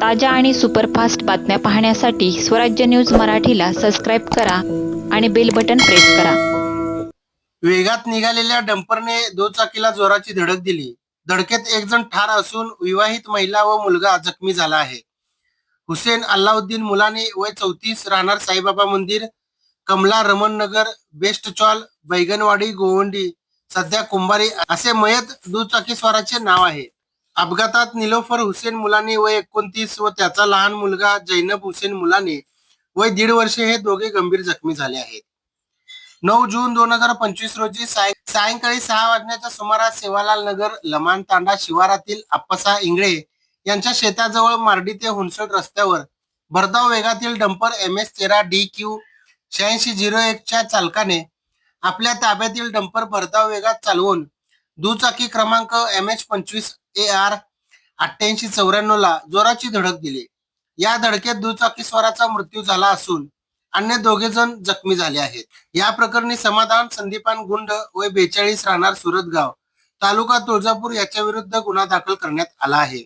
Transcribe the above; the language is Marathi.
ताज्या आणि सुपरफास्ट बातम्या पाहण्यासाठी स्वराज्य न्यूज मराठीला सबस्क्राईब करा आणि बेल बटन प्रेस करा. वेगात निघालेल्या डंपरने दुचाकीला जोराची धडक दिली. धडकेत एक जण ठार असून विवाहित महिला व मुलगा जखमी झाला आहे. हुसेन अल्लाउद्दीन मुलाने वय चौतीस राहणार साईबाबा मंदिर कमला रमण नगर बेस्ट चॉल बैगनवाडी गोवंडी सध्या कुंभारी असे मयत दुचाकी स्वाराचे नाव आहे. अपघातात निलोफर हुसेन मुलानी वय एकोणतीस व त्याचा लहान मुलगा जैनब हुसेन मुलाने वय दीड वर्षे हे दोघे गंभीर जखमी झाले आहेत. नऊ जून दोन हजार पंचवीस रोजी साय- सायंकाळी सहा वाजण्याच्या सुमारास सेवालाल नगर लमान तांडा शिवारातील आप्पासा इंगळे यांच्या शेताजवळ मार्डी ते हुनसड रस्त्यावर भरधाव वेगातील डंपर एम एस तेरा डी क्यू शहाऐंशी झिरो एकच्या चालकाने आपल्या ताब्यातील डंपर भरधाव वेगात चालवून दुचाकी क्रमांक एम एच पंचवीस ए आर अठ्ठ्याऐंशी चौऱ्याण्णव ला जोराची धडक दिली. या धडकेत दुचाकीस्वाराचा मृत्यू झाला असून अन्य दोघे जण जखमी झाले आहेत. या प्रकरणी समाधान संदीपान गुंड व बेचाळीस राहणार सुरतगाव तालुका तुळजापूर याच्या विरुद्ध गुन्हा दाखल करण्यात आला आहे.